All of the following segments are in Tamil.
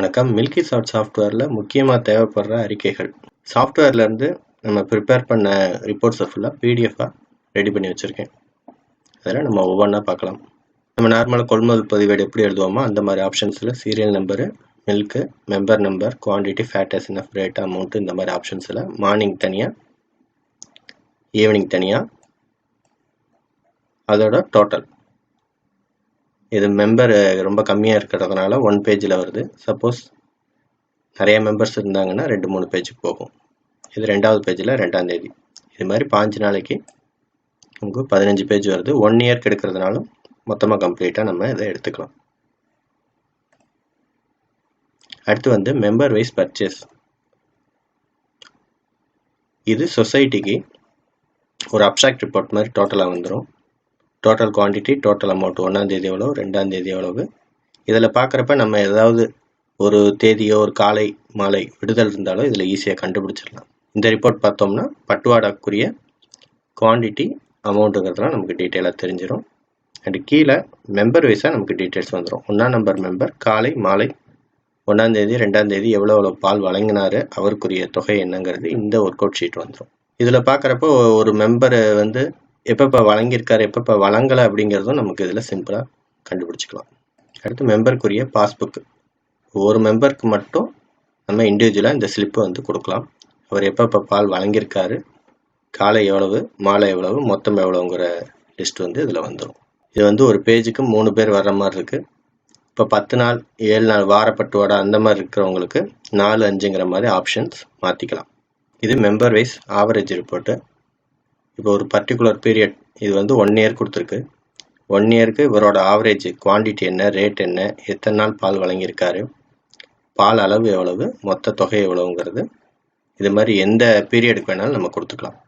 வணக்கம். மில்கி சாட் சாஃப்ட்வேரில் முக்கியமாக தேவைப்படுற அறிக்கைகள். சாஃப்ட்வேர்லேருந்து நம்ம ப்ரிப்பேர் பண்ண ரிப்போர்ட்ஸை ஃபுல்லாக பிடிஎஃபாக ரெடி பண்ணி வச்சுருக்கேன். அதில் நம்ம ஒவ்வொன்றா பார்க்கலாம். நம்ம நார்மலாக கொள்முதல் பதிவேடு எப்படி எழுதுவோமோ அந்த மாதிரி ஆப்ஷன்ஸில் serial number milk member number quantity fat SNF rate amount இந்த மாதிரி ஆப்ஷன்ஸில் மார்னிங் தனியாக ஈவினிங் தனியாக அதோட டோட்டல் இது மெம்பர் ரொம்ப கம்மியாக இருக்கிறதுனால ஒன் பேஜில் வருது. சப்போஸ் நிறைய மெம்பர்ஸ் இருந்தாங்கன்னா ரெண்டு மூணு பேஜுக்கு போகும். இது ரெண்டாவது பேஜில் ரெண்டாம் தேதி. இது மாதிரி பாஞ்சு நாளைக்கு நமக்கு பதினஞ்சு பேஜ் வருது. ஒன் இயர்க்கு எடுக்கிறதுனாலும் மொத்தமாக கம்ப்ளீட்டாக நம்ம இதை எடுத்துக்கலாம். அடுத்து வந்து மெம்பர் வைஸ் பர்ச்சேஸ் இது சொசைட்டிக்கு ஒரு அப்சாக்ட் ரிப்போர்ட் மாதிரி டோட்டலாக வந்துடும் டோட்டல் குவான்டிட்டி டோட்டல் அமௌண்ட் ஒன்றாம் தேதி எவ்வளோ ரெண்டாம் தேதி எவ்வளவு? இதில் பார்க்குறப்ப நம்ம ஏதாவது ஒரு தேதியோ ஒரு காலை மாலை விடுதல் இருந்தாலோ இதில் ஈஸியாக கண்டுபிடிச்சிடலாம். இந்த ரிப்போர்ட் பார்த்தோம்னா பட்டுவாடாக்குரிய குவான்டிட்டி அமௌண்ட்டுங்கிறதுலாம் நமக்கு டீட்டெயிலாக தெரிஞ்சிடும் அண்ட் கீழே மெம்பர் வைஸாக நமக்கு டீட்டெயில்ஸ் வந்துடும் ஒன்றாம் நம்பர் மெம்பர் காலை மாலை ஒன்றாம் தேதி ரெண்டாம் தேதி எவ்வளோ எவ்வளோ பால் வழங்கினார் அவருக்குரிய தொகை என்னங்கிறது இந்த ஒர்க் அவுட் ஷீட் வந்துடும் இதில் பார்க்குறப்போ ஒரு மெம்பர் வந்து எப்பப்போ வழங்கியிருக்காரு எப்பப்போ வழங்கலை அப்படிங்கிறதும் நமக்கு இதில் சிம்பிளாக கண்டுபிடிச்சிக்கலாம். அடுத்து மெம்பருக்குரிய பாஸ்புக்கு ஒரு மெம்பருக்கு மட்டும் நம்ம இண்டிவிஜுவலாக இந்த ஸ்லிப்பை வந்து கொடுக்கலாம். அவர் எப்பப்போ பால் வழங்கியிருக்காரு காலை எவ்வளவு மாலை எவ்வளவு மொத்தம் எவ்வளோங்கிற லிஸ்ட் வந்து இதில் வந்துடும் இது வந்து ஒரு பேஜுக்கு மூணு பேர் வர்ற மாதிரி இருக்குது இப்போ பத்து நாள் ஏழு நாள் வாரப்பட்டுவாடா அந்த மாதிரி இருக்கிறவங்களுக்கு நாலு அஞ்சுங்கிற மாதிரி ஆப்ஷன்ஸ் மாற்றிக்கலாம் இது மெம்பர் வைஸ் ஆவரேஜ் ரிப்போர்ட்டு இப்போ ஒரு பர்டிகுலர் பீரியட் இது வந்து ஒன் இயர் கொடுத்துருக்கு. ஒன் இயருக்கு இவரோட ஆவரேஜ் குவான்டிட்டி என்ன ரேட் என்ன எத்தனை நாள் பால் வழங்கியிருக்காரு பால் அளவு எவ்வளவு மொத்த தொகை எவ்வளவுங்கிறது இது மாதிரி எந்த பீரியடுக்கு வேணாலும் நம்ம கொடுத்துக்கலாம்.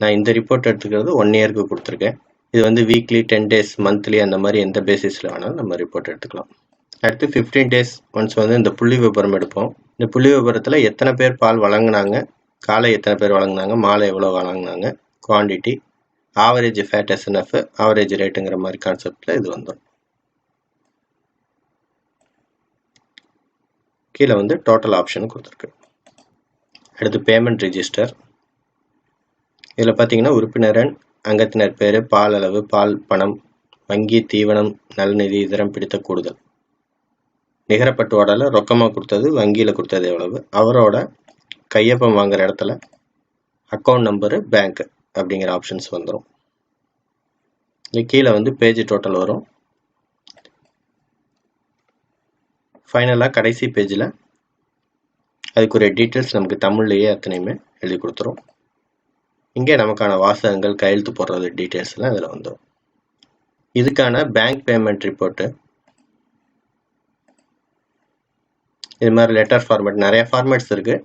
நான் இந்த ரிப்போர்ட் எடுத்துக்கிறது ஒன் இயருக்கு கொடுத்துருக்கேன். இது வந்து வீக்லி டென் டேஸ் மந்த்லி அந்த மாதிரி எந்த பேசிஸில் வேணாலும் நம்ம ரிப்போர்ட் எடுத்துக்கலாம். அடுத்து ஃபிஃப்டீன் டேஸ் ஒன்ஸ் வந்து இந்த புள்ளி விபரம் எடுப்போம். இந்த புள்ளி விபரத்தில் எத்தனை பேர் பால் வழங்கினாங்க காலை எத்தனை பேர் வழங்கினாங்க? மாலை எவ்வளோ வழங்கினாங்க? Quantity average fat SNF average ரேட்டுங்கிற மாதிரி கான்செப்டில் இது வந்துடும் கீழே வந்து டோட்டல் ஆப்ஷன் கொடுத்துருக்கு. அடுத்து பேமெண்ட் ரிஜிஸ்டர் இதில் பார்த்தீங்கன்னா உறுப்பினரன் அங்கத்தினர் பேர் பால் அளவு பால் பணம் வங்கி தீவனம் நலநிதி இதரம் பிடித்த கூடுதல். நிகரப்பட்டு நிகரப்பட்டுவாடால ரொக்கமாக கொடுத்தது வங்கியில் கொடுத்தது எவ்வளவு? அவரோட கையப்பம் வாங்குற இடத்துல அக்கௌண்ட் நம்பரு பேங்க் அப்படிங்கிற ஆப்ஷன்ஸ் வந்துடும் இது கீழே வந்து பேஜ் டோட்டல் வரும். ஃபைனலாக கடைசி பேஜில் அதுக்குரிய டீட்டெயில்ஸ் நமக்கு தமிழ்லேயே அத்தனையுமே எழுதி கொடுத்துரும். இங்கே நமக்கான வாசகங்கள் கையெழுத்து போடுறது டீட்டெயில்ஸ்லாம் இதில் வந்துடும் இதுக்கான பேங்க் பேமெண்ட் ரிப்போர்ட்டு இது மாதிரி லெட்டர் ஃபார்மேட் நிறைய ஃபார்மேட்ஸ் இருக்குது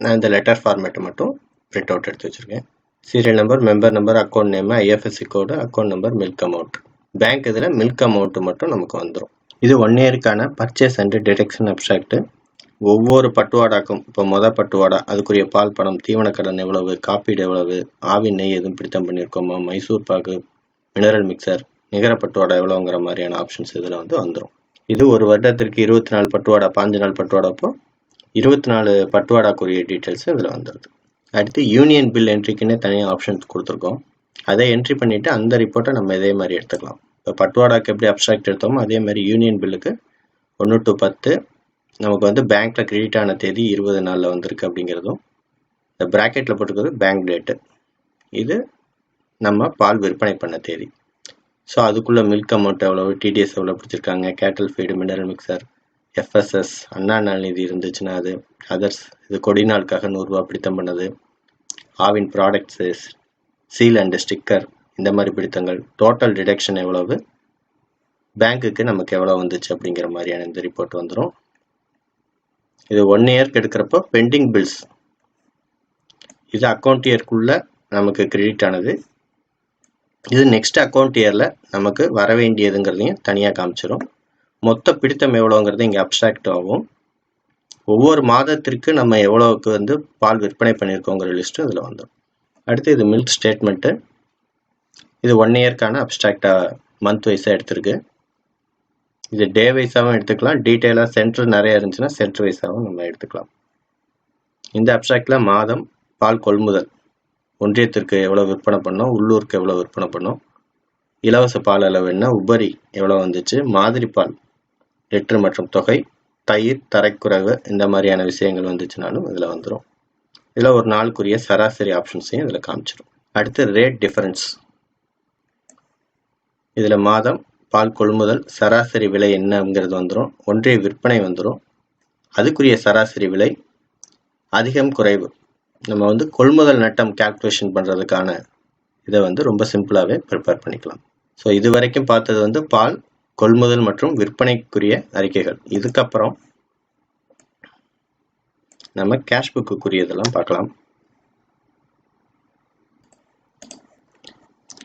நான் இந்த லெட்டர் ஃபார்மேட்டை மட்டும் பிரிண்ட் அவுட் எடுத்து வச்சுருக்கேன். Serial number member number account name IFSC code account number milk amount bank இதில் மில்க் அமௌண்ட்டு மட்டும் நமக்கு வந்துடும் இது ஒன் இயருக்கான பர்ச்சேஸ் அண்ட் டிடெக்ஷன் அப்சாக்ட்டு ஒவ்வொரு பட்டுவாடாக்கும் இப்போ மொதல் பட்டுவாடா அதுக்குரிய பால் பணம் தீவனக்கடன் எவ்வளவு காப்பீடு எவ்வளவு ஆவி நெய் எதுவும் பிடித்தம் பண்ணியிருக்கோமா மைசூர் பாகு மினரல் மிக்சர் நிகர பட்டுவாடா எவ்வளோங்கிற மாதிரியான ஆப்ஷன்ஸ் இதில் வந்து வந்துடும் இது ஒரு வருடத்திற்கு இருபத்தி நாலு பட்டுவாடா பாஞ்சு நாள் பட்டுவாடாப்போ இருபத்தி நாலு பட்டுவாடாக்குரிய டீட்டெயில்ஸும் இதில் வந்துடுது அடுத்து யூனியன் பில் என்ட்ரிக்குன்னே தனியாக ஆப்ஷன்ஸ் கொடுத்துருக்கோம். அதை என்ட்ரி பண்ணிவிட்டு அந்த ரிப்போர்ட்டை நம்ம இதே மாதிரி எடுத்துக்கலாம். இப்போ பட்டுவாடாக்கு எப்படி அப்ட்ராக்ட் எடுத்தோமோ அதே மாதிரி யூனியன் பில்லுக்கு ஒன்று டு பத்து நமக்கு வந்து பேங்க்கில் கிரெடிட் ஆன தேதி இருபது நாளில் வந்திருக்கு அப்படிங்கிறதும் இந்த ப்ராக்கெட்டில் போட்டுக்கிறது பேங்க் டேட்டு இது நம்ம பால் விற்பனை பண்ண தேதி. ஸோ அதுக்குள்ளே மில்க் அமௌண்ட் எவ்வளோ டிடிஎஸ் எவ்வளோ பிடிச்சிருக்காங்க cattle feed mineral mixture FSS அண்ணா நாள் நிதி இருந்துச்சுன்னா அது அதர்ஸ் இது கொடி நாளுக்காக நூறுரூவா பிடித்தம் பண்ணது. Aavin products seal and sticker இந்த மாதிரி பிடித்தங்கள். டோட்டல் டிடக்ஷன் எவ்வளவு? பேங்க்குக்கு நமக்கு எவ்வளோ வந்துச்சு அப்படிங்கிற மாதிரியான இந்த ரிப்போர்ட் வந்துடும் இது ஒன் இயர்க்கு எடுக்கிறப்போ பெண்டிங் பில்ஸ் இது அக்கௌண்ட் இயர்க்குள்ளே நமக்கு கிரெடிட் ஆனது. இது நெக்ஸ்ட் அக்கௌண்ட் இயரில் நமக்கு வர வேண்டியதுங்கிறதையும் தனியாக காமிச்சிடும் மொத்த பிடித்தம் எவ்வளோங்கிறது இங்கே அப்ட்ராக்ட் ஆகும். ஒவ்வொரு மாதத்திற்கு நம்ம எவ்வளோவுக்கு வந்து பால் விற்பனை பண்ணியிருக்கோங்கிற லிஸ்ட்டும் இதில் வந்துடும். அடுத்து இது மில்க் ஸ்டேட்மெண்ட்டு இது ஒன் இயர்க்கான அப்ட்ராக்டாக மந்த் வைஸாக எடுத்திருக்கு. இது டே வைஸாகவும் எடுத்துக்கலாம். டீட்டெயிலாக சென்டர் நிறைய இருந்துச்சுன்னா சென்டர் வைஸாகவும் நம்ம எடுத்துக்கலாம். இந்த அப்ட்ராக்டில் மாதம் பால் கொள்முதல். ஒன்றியத்திற்கு எவ்வளோ விற்பனை பண்ணோம்? உள்ளூருக்கு எவ்வளோ விற்பனை பண்ணோம்? இலவச பால் அளவு என்ன? உபரி எவ்வளோ வந்துச்சு? மாதிரி பால். லிட்டர் மற்றும் தொகை தயிர் தரைக்குறைவு இந்த மாதிரியான விஷயங்கள் வந்துச்சுனாலும் இதில் வந்துடும் இதில் ஒரு நாளுக்குரிய சராசரி ஆப்ஷன்ஸையும் இதில் காமிச்சிடும் அடுத்து ரேட் டிஃபரன்ஸ் இதில் மாதம் பால் கொள்முதல் சராசரி விலை என்னங்கிறது வந்துடும் ஒன்றிய விற்பனை வந்துடும் அதுக்குரிய சராசரி விலை அதிகம் குறைவு. நம்ம வந்து கொள்முதல் நட்டம் கால்குலேஷன் பண்ணுறதுக்கான இதை வந்து ரொம்ப சிம்பிளாகவே ப்ரிப்பேர் பண்ணிக்கலாம். ஸோ இது வரைக்கும் பார்த்தது வந்து பால் கொள்முதல் மற்றும் விற்பனைக்குரிய அறிக்கைகள். இதுக்கப்புறம் நம்ம கேஷ் புக்குக்குரியதெல்லாம் பார்க்கலாம்.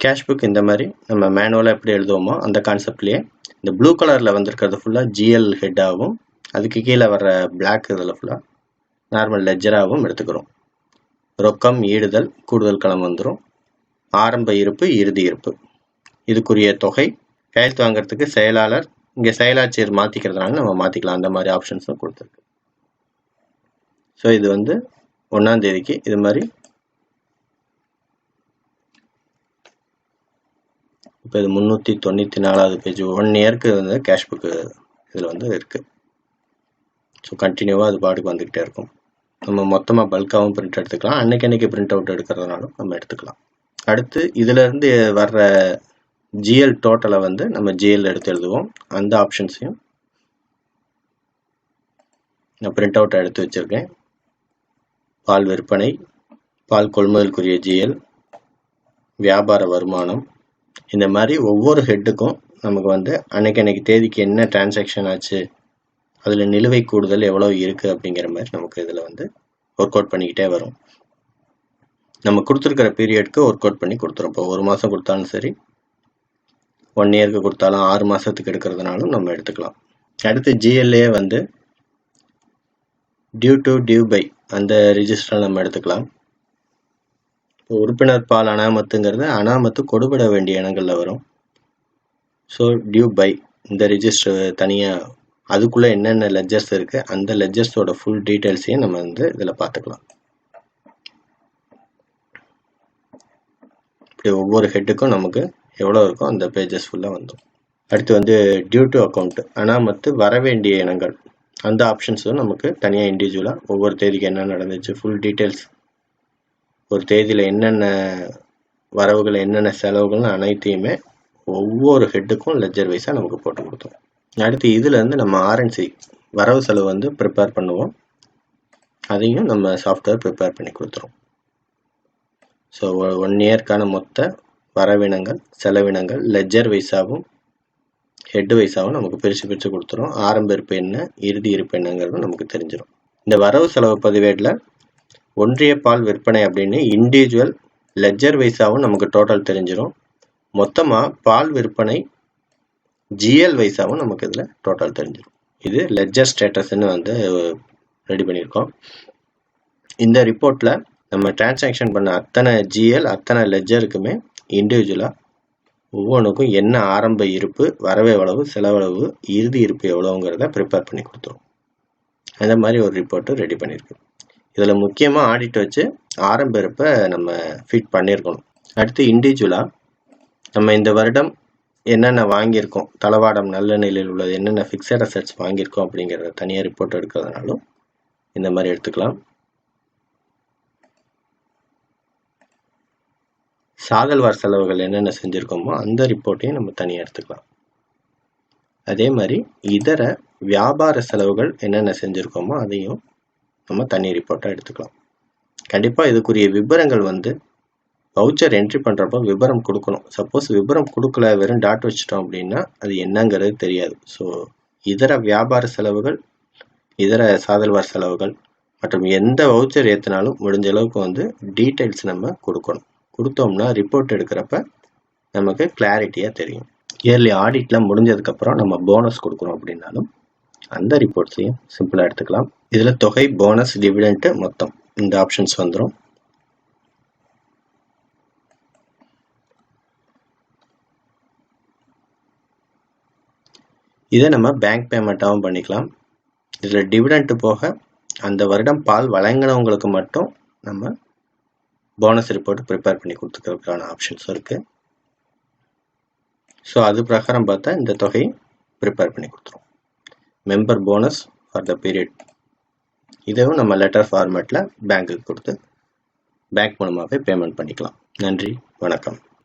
கேஷ் புக் இந்த மாதிரி நம்ம மேனுவலாக எப்படி எழுதுவோமோ அந்த கான்செப்ட்லேயே இந்த ப்ளூ கலரில் வந்திருக்கிறது ஃபுல்லாக ஜிஎல் ஹெட்டாகவும் அதுக்கு கீழே வர்ற பிளாக் இதில் ஃபுல்லாக நார்மல் லெஜராகவும் எடுத்துக்கிறோம். ரொக்கம் ஈடுதல் கூடுதல் களம் வந்துடும் ஆரம்ப இருப்பு இறுதி இருப்பு. இதுக்குரிய தொகை கையெழுத்து வாங்குறதுக்கு செயலாளர் இங்கே செயலாட்சியர் மாற்றிக்கிறதுனால நம்ம மாற்றிக்கலாம் அந்த மாதிரி ஆப்ஷன்ஸும் கொடுத்துருக்கு. ஸோ இது வந்து ஒன்றாம் தேதிக்கு இது மாதிரி. இப்போ இது முந்நூற்றி தொண்ணூற்றி நாலாவது பேஜ் ஒன் இயர்க்கு வந்து கேஷ் புக்கு இதில் வந்து இருக்குது ஸோ கண்டினியூவாக அது பாட்டுக்கு வந்துக்கிட்டே இருக்கும். நம்ம மொத்தமாக பல்காகவும் பிரிண்ட் எடுத்துக்கலாம். அன்னைக்கு அன்னைக்கு பிரிண்ட் அவுட் எடுக்கிறதுனாலும் நம்ம எடுத்துக்கலாம். அடுத்து இதிலேருந்து வர்ற ஜிஎல் டோட்டலை வந்து நம்ம ஜிஎல் எடுத்து எழுதுவோம். அந்த ஆப்ஷன்ஸையும் நான் பிரிண்ட் அவுட் எடுத்து வச்சுருக்கேன். பால் விற்பனை பால் கொள்முதலுக்குரிய ஜிஎல் வியாபார வருமானம் இந்த மாதிரி ஒவ்வொரு ஹெட்டுக்கும் நமக்கு வந்து அன்னைக்கு அன்னைக்கு தேதிக்கு என்ன டிரான்சாக்ஷன் ஆச்சு அதில் நிலுவை கூடுதல் எவ்வளோ இருக்குது அப்படிங்கிற மாதிரி நமக்கு இதில் வந்து ஒர்க் அவுட் பண்ணிக்கிட்டே வரும். நம்ம கொடுத்துருக்கிற பீரியட்க்கு ஒர்க் அவுட் பண்ணி கொடுத்துரும். இப்போ ஒரு மாதம் கொடுத்தாலும் சரி ஒன் இயருக்கு கொடுத்தாலும் ஆறு மாதத்துக்கு எடுக்கிறதுனாலும் நம்ம எடுத்துக்கலாம். அடுத்து ஜிஎல்ஏ வந்து டியூ டு டியூ பை அந்த ரிஜிஸ்டரை நம்ம எடுத்துக்கலாம். உறுப்பினர் பால் அனாமத்துங்கிறது அனாமத்து கொடுபட வேண்டிய இனங்களில் வரும். ஸோ டியூ பை இந்த ரிஜிஸ்டர் தனியாக அதுக்குள்ளே என்னென்ன லெஜர்ஸ் இருக்குது அந்த லெஜர்ஸோட ஃபுல் டீட்டெயில்ஸையும் நம்ம வந்து இதில் பார்த்துக்கலாம். இப்படி ஒவ்வொரு ஹெட்டுக்கும் நமக்கு எவ்வளோ இருக்கோ அந்த பேஜஸ் ஃபுல்லாக வந்துடும் அடுத்து வந்து டியூ டு அக்கௌண்ட் மற்ற வர வேண்டிய இனங்கள். அந்த ஆப்ஷன்ஸும் நமக்கு தனியாக இண்டிவிஜுவலாக ஒவ்வொரு தேதிக்கு என்ன நடந்துச்சு ஃபுல் டீட்டெயில்ஸ் ஒரு தேதியில் என்னென்ன வரவுகள் என்னென்ன செலவுகள்னு அனைத்தையுமே ஒவ்வொரு ஹெட்டுக்கும் லெஜர் வைஸாக நமக்கு போட்டு கொடுத்தோம் அடுத்து இதுலேருந்து நம்ம ஆர்என்சி வரவு செலவு வந்து ப்ரிப்பேர் பண்ணுவோம். அதையும் நம்ம சாஃப்ட்வேர் ப்ரிப்பேர் பண்ணி கொடுத்துரும். ஸோ ஒன் இயர்க்கான மொத்த வரவினங்கள் செலவினங்கள் லெஜர் வைஸாகவும் ஹெட் வைஸாகவும் நமக்கு பிரித்து பிரித்து கொடுத்துரும். ஆரம்ப இருப்பு என்ன இறுதி இருப்பு என்னங்கிறது நமக்கு தெரிஞ்சிடும் இந்த வரவு செலவு பதிவேட்டில் ஒன்றிய பால் விற்பனை அப்படின்னு இண்டிவிஜுவல் லெஜர் வைஸாகவும் நமக்கு டோட்டல் தெரிஞ்சிடும் மொத்தமாக பால் விற்பனை ஜிஎல் வைஸாகவும் நமக்கு இதில் டோட்டல் தெரிஞ்சிடும் இது லெஜர் ஸ்டேட்டஸ்ன்னு வந்து ரெடி பண்ணியிருக்கோம். இந்த ரிப்போர்ட்டில் நம்ம டிரான்சாக்ஷன் பண்ண அத்தனை ஜிஎல் அத்தனை லெஜருக்குமே இண்டிவிஜுவலாக ஒவ்வொன்றுக்கும் என்ன ஆரம்ப இருப்பு வரவு எவ்வளவு செலவளவு இறுதி இருப்பு எவ்வளோங்கிறத ப்ரிப்பேர் பண்ணி கொடுத்துரும். அந்த மாதிரி ஒரு ரிப்போர்ட்டும் ரெடி பண்ணியிருக்கு இதில் முக்கியமாக ஆடிட் வச்சு ஆரம்ப இருப்பை நம்ம ஃபிட் பண்ணியிருக்கணும். அடுத்து இண்டிவிஜுவலாக நம்ம இந்த வருடம் என்னென்ன வாங்கியிருக்கோம் தளவாடம் நல்ல நிலையில் உள்ளது என்னென்ன ஃபிக்ஸட் அசட்ஸ் வாங்கியிருக்கோம் அப்படிங்கிறத தனியாக ரிப்போர்ட் எடுக்கிறதுனாலும் இந்த மாதிரி எடுத்துக்கலாம். சாதல்வார் செலவுகள் என்னென்ன செஞ்சுருக்கோமோ அந்த ரிப்போர்ட்டையும் நம்ம தனியாக எடுத்துக்கலாம். அதே மாதிரி இதர வியாபார செலவுகள் என்னென்ன செஞ்சுருக்கோமோ அதையும் நம்ம தனி ரிப்போர்ட்டாக எடுத்துக்கலாம். கண்டிப்பாக இதுக்குரிய விவரங்கள் வந்து வவுச்சர் என்ட்ரி பண்ணுறப்போ விவரம் கொடுக்கணும். சப்போஸ் விவரம் கொடுக்கல வெறும் டாட் வச்சிட்டோம் அப்படின்னா அது என்னங்கிறது தெரியாது. ஸோ இதர வியாபார செலவுகள் இதர சாதல்வார் செலவுகள் மற்றும் எந்த வவுச்சர் ஏற்றினாலும் முடிஞ்ச அளவுக்கு வந்து டீட்டெயில்ஸ் நம்ம கொடுக்கணும். கொடுத்தோம்னா ரிப்போர்ட் எடுக்கிறப்ப நமக்கு கிளாரிட்டியாக தெரியும். இயர்லி ஆடிட்லாம் முடிஞ்சதுக்கப்புறம் நம்ம போனஸ் கொடுக்குறோம் அப்படின்னாலும் அந்த ரிப்போர்ட்ஸையும் சிம்பிளாக எடுத்துக்கலாம். இதில் தொகை போனஸ் டிவிடெண்ட்டு மொத்தம் இந்த ஆப்ஷன்ஸ் வந்துடும் இதை நம்ம பேங்க் பேமெண்ட்டாகவும் பண்ணிக்கலாம். இதில் டிவிடெண்ட்டு போக அந்த வருடம் பால் வழங்கினவங்களுக்கு மட்டும் நம்ம போனஸ் ரிப்போர்ட் ப்ரிப்பேர் பண்ணி கொடுத்துக்கிறதுக்கான ஆப்ஷன்ஸும் இருக்குது ஸோ அது பிரகாரம் பார்த்தா இந்த தொகையை ப்ரிப்பேர் பண்ணி கொடுத்துரும் member bonus for the period இதையும் நம்ம லெட்டர் ஃபார்மேட்டில் பேங்க்குக்கு கொடுத்து பேங்க் மூலமாகவே பேமெண்ட் பண்ணிக்கலாம். நன்றி வணக்கம்.